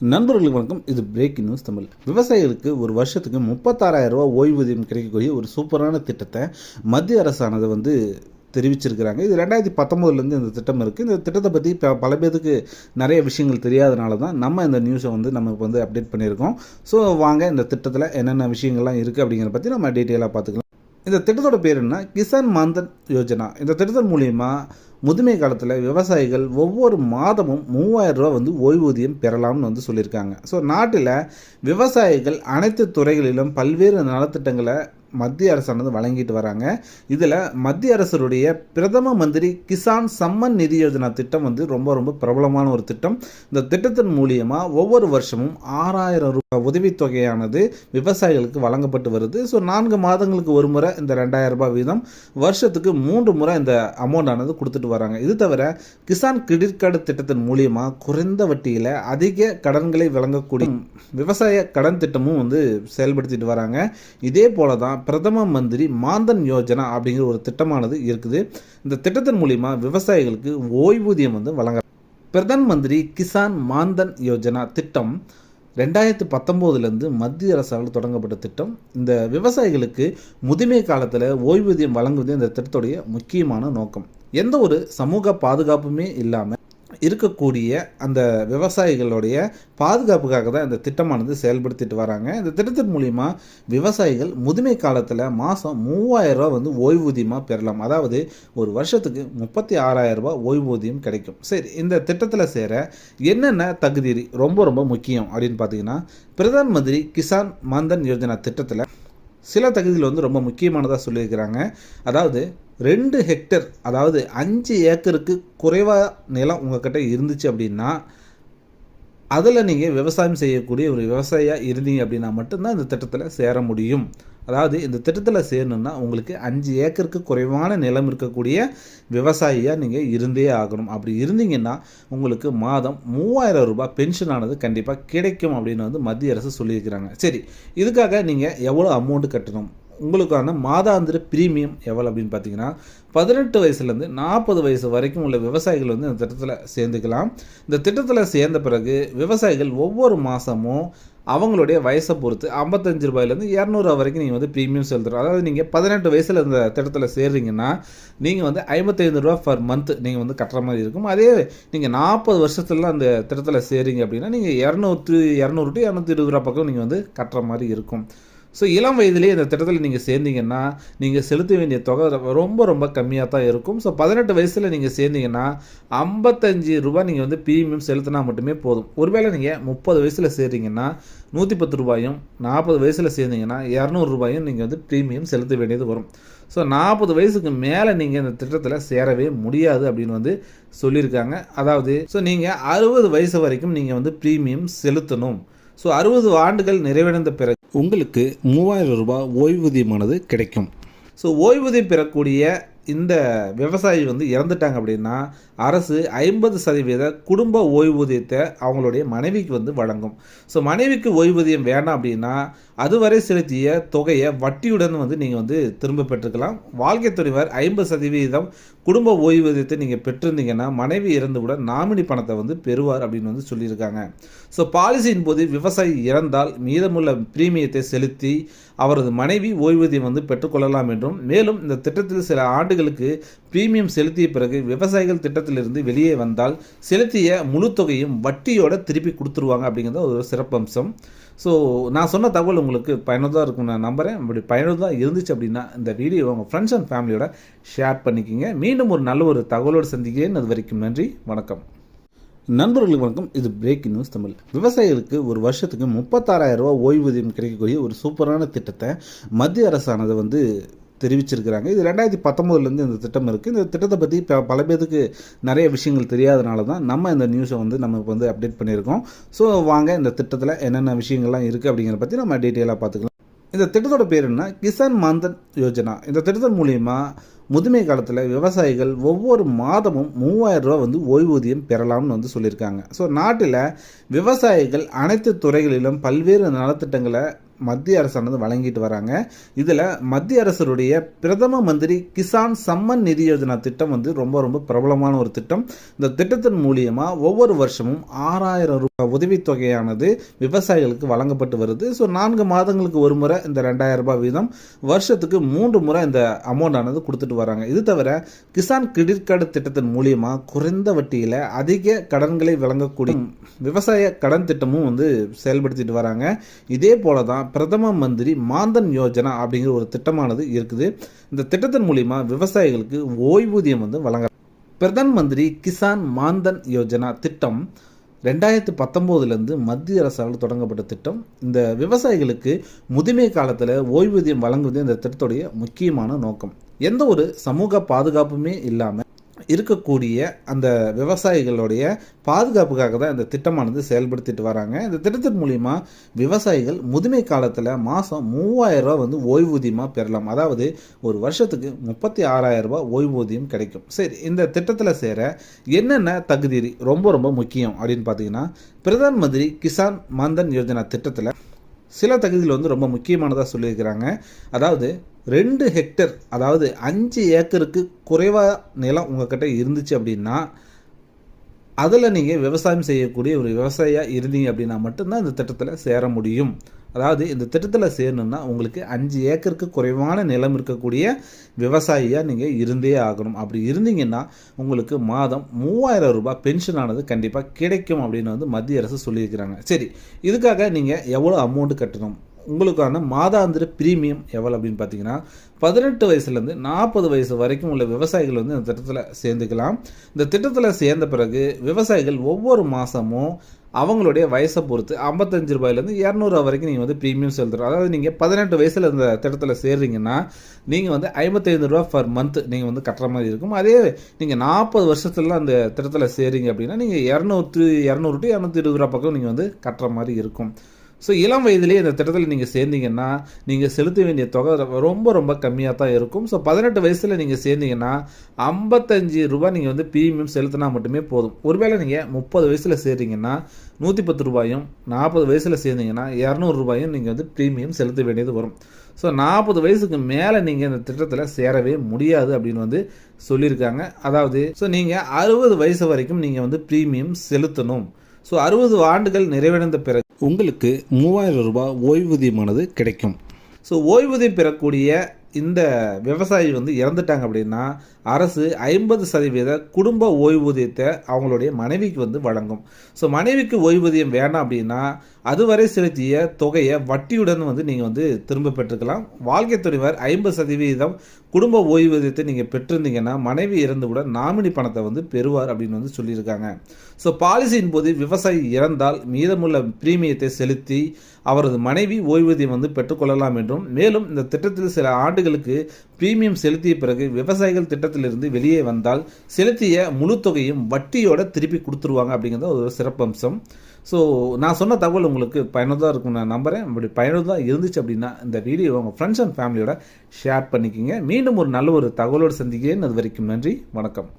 நண்பர்களுக்கு வணக்கம். இது பிரேக்கிங் நியூஸ் தமிழ். விவசாயிகளுக்கு ஒரு வருஷத்துக்கு முப்பத்தாறாயிரம் ரூபா ஓய்வூதியம் கிடைக்கக்கூடிய ஒரு சூப்பரான திட்டத்தை மத்திய அரசானது வந்து தெரிவிச்சிருக்கிறாங்க. இது ரெண்டாயிரத்தி பத்தொம்போதுலேருந்து இந்த திட்டம் இருக்குது இந்த திட்டத்தை பற்றி இப்போ பல பேருக்கு நிறைய விஷயங்கள் தெரியாதனால தான் நம்ம இந்த நியூஸை வந்து நமக்கு வந்து அப்டேட் பண்ணியிருக்கோம். ஸோ வாங்க இந்த திட்டத்தில் என்னென்ன விஷயங்கள்லாம் இருக்குது அப்படிங்கிறத பற்றி நம்ம டீட்டெயிலாக பார்த்துக்கலாம். இந்த திட்டத்தோட பேர் என்ன? கிசான் மாந்தன் யோஜனா. இந்த திட்டத்தின் மூலிமா முதுமை காலத்தில் விவசாயிகள் ஒவ்வொரு மாதமும் மூவாயிரம் ரூபா வந்து ஓய்வூதியம் பெறலாம்னு வந்து சொல்லியிருக்காங்க. ஸோ நாட்டில் விவசாயிகள் அனைத்து துறைகளிலும் பல்வேறு நலத்திட்டங்களை மத்திய அரசானது வழங்கிட்டு வராங்க. இதில் மத்திய அரசுடைய பிரதம மந்திரி கிசான் சம்மன் நிதி யோஜனா திட்டம் வந்து ரொம்ப ரொம்ப பிரபலமான ஒரு திட்டம். இந்த திட்டத்தின் மூலியமாக ஒவ்வொரு வருஷமும் ஆறாயிரம் ரூபாய் உதவித்தொகையானது விவசாயிகளுக்கு வழங்கப்பட்டு வருது. ஸோ நான்கு மாதங்களுக்கு ஒரு முறை இந்த ரெண்டாயிரம் ரூபாய் வீதம் வருஷத்துக்கு மூன்று முறை இந்த அமௌண்ட் ஆனது கொடுத்துட்டு வராங்க. இது தவிர கிசான் கிரெடிட் கார்டு திட்டத்தின் மூலியமாக குறைந்த வட்டியில் அதிக கடன்களை வழங்கக்கூடிய விவசாய கடன் திட்டமும் வந்து செயல்படுத்திட்டு வராங்க. இதே போல தான் பிரதம மந்திரி மாந்தன் யோஜனா அப்படிங்கிற ஒரு திட்டமானது இருக்குது. இந்த திட்டத்தின் மூலிமா விவசாயிகளுக்கு ஓய்வூதியம் வந்து வழங்க பிரதான் மந்திரி கிசான் மாந்தன் யோஜனா திட்டம் ரெண்டாயிரத்து பத்தொம்போதுலேருந்து மத்திய அரசால் தொடங்கப்பட்ட திட்டம். இந்த விவசாயிகளுக்கு முதுமை காலத்தில் ஓய்வூதியம் வழங்குவது இந்த திட்டத்துடைய முக்கியமான நோக்கம். எந்த ஒரு சமூக பாதுகாப்புமே இல்லாமல் இருக்கக்கூடிய அந்த விவசாயிகளுடைய பாதுகாப்புக்காக தான் இந்த திட்டமானது செயல்படுத்திட்டு வராங்க. இந்த திட்டத்தின் மூலிமா விவசாயிகள் முதுமை காலத்தில் மாதம் மூவாயிரம் ரூபா வந்து ஓய்வூதியமாக பெறலாம். அதாவது ஒரு வருஷத்துக்கு முப்பத்தி ஆறாயிரம் ஓய்வூதியம் கிடைக்கும். சரி இந்த திட்டத்தில் சேர என்னென்ன தகுதி ரொம்ப ரொம்ப முக்கியம் அப்படின்னு பார்த்தீங்கன்னா பிரதான் மந்திரி கிசான் மாந்தன் யோஜனா திட்டத்தில் சில தகுதிகள் வந்து ரொம்ப முக்கியமானதாக சொல்லியிருக்கிறாங்க. அதாவது ரெண்டு ஹெக்டர் அதாவது அஞ்சு ஏக்கருக்கு குறைவாக நிலம் உங்கள்கிட்ட இருந்துச்சு அப்படின்னா அதில் நீங்கள் விவசாயம் செய்யக்கூடிய ஒரு விவசாயியாக இருந்தீங்க அப்படின்னா மட்டும்தான் இந்த திட்டத்தில் சேர முடியும். அதாவது இந்த திட்டத்தில் சேரணுன்னா உங்களுக்கு அஞ்சு ஏக்கருக்கு குறைவான நிலம் இருக்கக்கூடிய விவசாயியாக நீங்கள் இருந்தே ஆகணும். அப்படி இருந்தீங்கன்னா உங்களுக்கு மாதம் மூவாயிரம் ரூபாய் பென்ஷன் ஆனது கண்டிப்பாக கிடைக்கும் அப்படின்னு வந்து மத்திய அரசு சொல்லியிருக்கிறாங்க. சரி இதுக்காக நீங்கள் எவ்வளோ அமௌண்ட்டு கட்டணும்? உங்களுக்கான மாதாந்திர பிரீமியம் எவ்வளோ அப்படின்னு பார்த்தீங்கன்னா பதினெட்டு வயசுலேருந்து நாற்பது வயசு வரைக்கும் உள்ள விவசாயிகள் வந்து இந்த திட்டத்தில் சேர்ந்துக்கலாம். இந்த திட்டத்தில் சேர்ந்த பிறகு விவசாயிகள் ஒவ்வொரு மாதமும் அவங்களுடைய வயசை பொறுத்து ஐம்பத்தஞ்சு ரூபாயிலேருந்து இரநூறுவா வரைக்கும் நீங்கள் வந்து ப்ரீமியம் செலுத்துறோம் அதாவது நீங்கள் பதினெட்டு வயசில் இந்த திட்டத்தில் சேர்றீங்கன்னா நீங்கள் வந்து ஐம்பத்தைந்து ரூபா பர் மந்த் நீங்கள் வந்து கட்டுற மாதிரி இருக்கும். அதே நீங்கள் நாற்பது வருஷத்துலலாம் அந்த திட்டத்தில் சேர்றீங்க அப்படின்னா நீங்கள் இரநூத்தி இரநூறு டு இரநூத்தி இருபது ரூபா பக்கம் நீங்கள் வந்து கட்டுற மாதிரி இருக்கும். ஸோ இளம் வயதிலே இந்த திட்டத்தில் நீங்கள் சேர்ந்தீங்கன்னா நீங்கள் செலுத்த வேண்டிய தொகை ரொம்ப ரொம்ப கம்மியாக தான் இருக்கும். ஸோ பதினெட்டு வயசில் நீங்கள் சேர்ந்தீங்கன்னா ஐம்பத்தஞ்சு ரூபாய் நீங்கள் வந்து ப்ரீமியம் செலுத்தினா மட்டுமே போதும். ஒருவேளை நீங்கள் முப்பது வயசில் சேர்றீங்கன்னா நூற்றி பத்து ரூபாயும் நாற்பது வயசில் சேர்ந்தீங்கன்னா இரநூறு ரூபாயும் நீங்கள் வந்து ப்ரீமியம் செலுத்த வேண்டியது வரும். ஸோ நாற்பது வயசுக்கு மேலே நீங்கள் இந்த திட்டத்தில் சேரவே முடியாது அப்படின்னு வந்து சொல்லியிருக்காங்க. அதாவது ஸோ நீங்கள் அறுபது வயசு வரைக்கும் நீங்கள் வந்து ப்ரீமியம் செலுத்தணும். ஸோ அறுபது ஆண்டுகள் நிறைவடைந்த பிறகு உங்களுக்கு மூவாயிரம் ரூபாய் ஓய்வூதியமானது கிடைக்கும். ஸோ ஓய்வூதியம் பெறக்கூடிய இந்த விவசாயி வந்து இறந்துட்டாங்க அப்படின்னா அரசு ஐம்பது சதவீத குடும்ப ஓய்வூதியத்தை அவங்களுடைய மனைவிக்கு வந்து வழங்கும். ஸோ மனைவிக்கு ஓய்வூதியம் வேணாம் அப்படின்னா அதுவரை செலுத்திய தொகையை வட்டியுடன் வந்து நீங்கள் வந்து திரும்ப பெற்றுக்கலாம். வாழ்க்கை துணைவர் ஐம்பது சதவீதம் குடும்ப ஓய்வூதியத்தை நீங்கள் பெற்றிருந்தீங்கன்னா மனைவி இறந்துவிட நாமினி பணத்தை வந்து பெறுவார் அப்படின்னு வந்து சொல்லியிருக்காங்க. ஸோ பாலிசியின் போது விவசாயி இறந்தால் மீதமுள்ள பிரீமியத்தை செலுத்தி அவரது மனைவி ஓய்வூதியம் வந்து பெற்றுக்கொள்ளலாம் என்றும் மேலும் இந்த திட்டத்தில் சில ஆண்டுகளுக்கு பிரீமியம் செலுத்திய பிறகு விவசாயிகள் திட்டத்திலிருந்து வெளியே வந்தால் செலுத்திய முழு தொகையும் வட்டியோட திருப்பி கொடுத்துருவாங்க அப்படிங்கிறது ஒரு சிறப்பம்சம். ஸோ நான் சொன்ன தகவல் உங்களுக்கு பயனுள்ளதாக இருக்கும் நான் நம்புகிறேன் அப்படி பயனுள்ளதாக இருந்துச்சு அப்படின்னா இந்த வீடியோ உங்கள் ஃப்ரெண்ட்ஸ் அண்ட் ஃபேமிலியோட ஷேர் பண்ணிக்கிங்க. மீண்டும் ஒரு நல்ல ஒரு தகவலோடு சந்திக்கிறேன். அது வரைக்கும் நன்றி வணக்கம். நண்பர்களுக்கு வணக்கம். இது பிரேக்கிங் நியூஸ் தமிழ். விவசாயிகளுக்கு ஒரு வருஷத்துக்கு முப்பத்தாறாயிரம் ரூபா ஓய்வூதியம் கிடைக்கக்கூடிய ஒரு சூப்பரான திட்டத்தை மத்திய அரசானது வந்து தெரிவிச்சிருக்கிறாங்க. இது ரெண்டாயிரத்தி பத்தொம்போதுலேருந்து இந்த திட்டம் இருக்குது இந்த திட்டத்தை பற்றி இப்போ பல பேருக்கு நிறைய விஷயங்கள் தெரியாதனால தான் நம்ம இந்த நியூஸை வந்து நமக்கு வந்து அப்டேட் பண்ணியிருக்கோம். ஸோ வாங்க இந்த திட்டத்தில் என்னென்ன விஷயங்கள்லாம் இருக்குது அப்படிங்கிறத பற்றி நம்ம டீட்டெயிலாக பார்த்துக்கலாம் இந்த திட்டத்தோட பேர் என்ன? கிசான் மாந்தன் யோஜனா. இந்த திட்டத்தின் மூலிமா முதுமை காலத்தில் விவசாயிகள் ஒவ்வொரு மாதமும் மூவாயிரம் ரூபா வந்து ஓய்வூதியம் பெறலாம்னு வந்து சொல்லியிருக்காங்க. ஸோ நாட்டில் விவசாயிகள் அனைத்து துறைகளிலும் பல்வேறு நலத்திட்டங்களை மத்திய அரசானது வழங்கிட்டு வராங்க. இதில் மத்திய அரசருடைய பிரதம மந்திரி கிசான் சம்மன் நிதி யோஜனா திட்டம் வந்து ரொம்ப ரொம்ப பிரபலமான ஒரு திட்டம். இந்த திட்டத்தின் மூலியமாக ஒவ்வொரு வருஷமும் ஆறாயிரம் ரூபாய் உதவித்தொகையானது விவசாயிகளுக்கு வழங்கப்பட்டு வருது. ஸோ நான்கு மாதங்களுக்கு ஒரு முறை இந்த ரெண்டாயிரம் ரூபாய் வீதம் வருஷத்துக்கு மூன்று முறை இந்த அமௌண்ட் ஆனது கொடுத்துட்டு வராங்க. இது தவிர கிசான் கிரெடிட் கார்டு திட்டத்தின் மூலியமாக குறைந்த வட்டியில் அதிக கடன்களை வழங்கக்கூடிய விவசாய கடன் திட்டமும் வந்து செயல்படுத்திட்டு வராங்க. இதே போல தான் பிரதம மந்திரி மாந்தன் யோஜனா அப்படிங்கிற ஒரு திட்டமானது இருக்குது. இந்த திட்டத்தின் மூலிமா விவசாயிகளுக்கு ஓய்வூதியம் வந்து வழங்க பிரதான் மந்திரி கிசான் மாந்தன் யோஜனா திட்டம் ரெண்டாயிரத்து பத்தொம்போதுலேருந்து மத்திய அரசால் தொடங்கப்பட்ட திட்டம். இந்த விவசாயிகளுக்கு முதுமை காலத்தில் ஓய்வூதியம் வழங்குவதே இந்த திட்டத்துடைய முக்கியமான நோக்கம். எந்த ஒரு சமூக பாதுகாப்புமே இல்லாமல் இருக்கக்கூடிய அந்த விவசாயிகளுடைய பாதுகாப்புக்காக தான் இந்த திட்டமானது செயல்படுத்திட்டு வராங்க. இந்த திட்டத்தின் மூலிமா விவசாயிகள் முதுமை காலத்தில் மாதம் மூவாயிரம் ரூபா வந்து ஓய்வூதியமாக பெறலாம். அதாவது ஒரு வருஷத்துக்கு முப்பத்தி ஆறாயிரம் ரூபாய் ஓய்வூதியம் கிடைக்கும். சரி இந்த திட்டத்தில் சேர என்னென்ன தகுதி ரொம்ப ரொம்ப முக்கியம் அப்படின்னு பார்த்தீங்கன்னா பிரதான் மந்திரி கிசான் மந்தன் யோஜனா திட்டத்தில் சில தகுதிகள் வந்து ரொம்ப முக்கியமானதாக சொல்லியிருக்கிறாங்க. அதாவது ரெண்டு ஹெக்டர் அதாவது அஞ்சு ஏக்கருக்கு குறைவாக நிலம் உங்கள்கிட்ட இருந்துச்சு அப்படின்னா அதில் நீங்கள் விவசாயம் செய்யக்கூடிய ஒரு விவசாயியாக இருந்தீங்க அப்படின்னா மட்டும்தான் இந்த திட்டத்தில் சேர முடியும். அதாவது இந்த திட்டத்தில் சேரணும்னா உங்களுக்கு அஞ்சு ஏக்கருக்கு குறைவான நிலம் இருக்கக்கூடிய விவசாயியாக நீங்கள் இருந்தே ஆகணும். அப்படி இருந்தீங்கன்னா உங்களுக்கு மாதம் மூவாயிரம் ரூபாய் பென்ஷனானது கண்டிப்பாக கிடைக்கும் அப்படின்னு வந்து மத்திய அரசு சொல்லியிருக்கிறாங்க. சரி இதுக்காக நீங்கள் எவ்வளோ அமௌண்ட் கட்டணும்? உங்களுக்கான மாதாந்திர பிரீமியம் எவ்வளோ அப்படின்னு பார்த்தீங்கன்னா பதினெட்டு வயசுலேருந்து நாற்பது வயசு வரைக்கும் உள்ள விவசாயிகள் வந்து இந்த திட்டத்தில் சேர்ந்துக்கலாம். இந்த திட்டத்தில் சேர்ந்த பிறகு விவசாயிகள் ஒவ்வொரு மாதமும் அவங்களுடைய வயசை பொறுத்து ஐம்பத்தஞ்சு ரூபாயிலேருந்து இரநூறுவா வரைக்கும் நீங்கள் வந்து ப்ரீமியம் செலுத்துறோம் அதாவது நீங்கள் பதினெட்டு வயசில் இந்த திட்டத்தில் சேர்றீங்கன்னா நீங்கள் வந்து ஐம்பத்தைந்து ரூபா பர் மந்த் நீங்கள் வந்து கட்டுற மாதிரி இருக்கும். அதே நீங்கள் நாற்பது வருஷத்துலலாம் அந்த திட்டத்தில் சேர்றீங்க அப்படின்னா நீங்கள் இரநூத்தி இரநூறு டு இரநூத்தி இருபது ரூபா பக்கம் நீங்கள் வந்து கட்டுற மாதிரி இருக்கும். ஸோ இளம் வயதிலேயே இந்த திட்டத்தில் நீங்கள் சேர்ந்தீங்கன்னா நீங்கள் செலுத்த வேண்டிய தொகை ரொம்ப ரொம்ப கம்மியாக தான் இருக்கும். ஸோ பதினெட்டு வயசில் நீங்கள் சேர்ந்தீங்கன்னா ஐம்பத்தஞ்சு ரூபாய் நீங்கள் வந்து ப்ரீமியம் செலுத்தினா மட்டுமே போதும். ஒருவேளை நீங்கள் முப்பது வயசில் சேர்றீங்கன்னா நூற்றி பத்து ரூபாயும் நாற்பது வயசில் சேர்ந்தீங்கன்னா இரநூறு ரூபாயும் நீங்கள் வந்து ப்ரீமியம் செலுத்த வேண்டியது வரும். ஸோ நாற்பது வயசுக்கு மேலே நீங்கள் இந்த திட்டத்தில் சேரவே முடியாது அப்படின்னு வந்து சொல்லியிருக்காங்க. அதாவது ஸோ நீங்கள் அறுபது வயசு வரைக்கும் நீங்கள் வந்து ப்ரீமியம் செலுத்தணும். ஸோ அறுபது ஆண்டுகள் நிறைவடைந்த பிறகு உங்களுக்கு மூவாயிரம் ரூபாய் ஓய்வூதியமானது கிடைக்கும். ஸோ ஓய்வூதியம் பெறக்கூடிய இந்த விவசாயி வந்து இறந்துட்டாங்க அப்படின்னா அரசு ஐம்பது சதவீத குடும்ப ஓய்வூதியத்தை அவங்களுடைய மனைவிக்கு வந்து வழங்கும். ஸோ மனைவிக்கு ஓய்வூதியம் வேணாம் அப்படின்னா அதுவரை செலுத்திய தொகையை வட்டியுடன் வந்து நீங்கள் வந்து திரும்ப பெற்றுக்கலாம். வாழ்க்கை துறைவர் ஐம்பது சதவீதம் குடும்ப ஓய்வூதியத்தை நீங்கள் பெற்றிருந்தீங்கன்னா மனைவி இறந்துவிட நாமினி பணத்தை வந்து பெறுவார் அப்படின்னு வந்து சொல்லியிருக்காங்க. ஸோ பாலிசியின் போது விவசாயி இறந்தால் மீதமுள்ள பிரீமியத்தை செலுத்தி அவரது மனைவி ஓய்வூதியம் வந்து பெற்றுக்கொள்ளலாம் என்றும் மேலும் இந்த திட்டத்தில் சில ஆண்டுகளுக்கு பிரீமியம் செலுத்திய பிறகு விவசாயிகள் திட்டத்திலிருந்து வெளியே வந்தால் செலுத்திய முழு தொகையும் வட்டியோட திருப்பி கொடுத்துருவாங்க அப்படிங்கிறது ஒரு சிறப்பம்சம். ஸோ நான் சொன்ன தகவல் உங்களுக்கு பயனுள்ளதாக இருக்கும் நான் நம்புகிறேன் அப்படி பயனுள்ளதாக இருந்துச்சு அப்படின்னா இந்த வீடியோ உங்கள் ஃப்ரெண்ட்ஸ் அண்ட் ஃபேமிலியோட ஷேர் பண்ணிக்கிங்க. மீண்டும் ஒரு நல்ல ஒரு தகவலோடு சந்திக்கிறேன். அது வரைக்கும் நன்றி. வணக்கம்.